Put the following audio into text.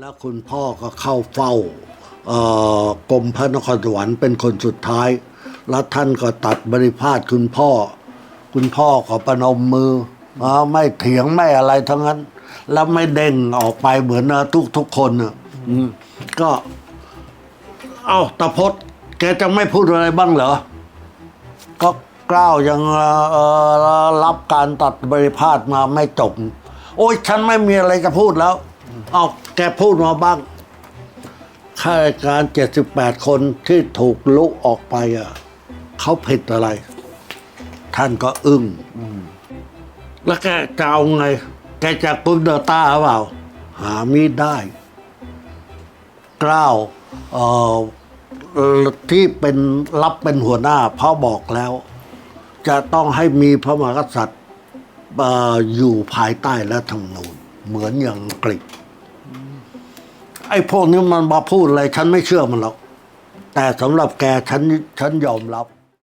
แล้วคุณพ่อก็เข้าเฝ้ากรมพระนครสวรรค์เป็นคนสุดท้าย แล้วท่านก็ตัดบริพาทคุณพ่อ คุณพ่อก็ประนมมือไม่เถียงไม่อะไรทั้งนั้น แล้วไม่เด้งออกไปเหมือนทุกทุกคนน่ะอืมก็ เอาตะพดแกจะไม่พูดอะไรบ้างเหรอ ก็กล้าวยังรับการตัดบริพาทมาไม่จบ โอ้ยฉันไม่มีอะไรจะพูดแล้ว เอาแกพูดมาบ้างข้าราชการเจ็ดสิบแปดคนที่ถูกลุกออกไปอะเขาผิดอะไร ท่านก็อึ้งแล้วแกจะเอาไง แกจะกุมเดอต้าเปล่า หาไม่ได้ กล้าวเอ่อที่เป็นรับเป็นหัวหน้าเพราะบอกแล้ว จะต้องให้มีพระมหากษัตริย์เอ่ออยู่ภายใต้รัฐธรรมนูญเหมือนอย่างอังกฤษ ไอ้พวกนี้มันมาพูดอะไรฉันไม่เชื่อมันหรอก แต่สำหรับแกฉันฉันยอมรับ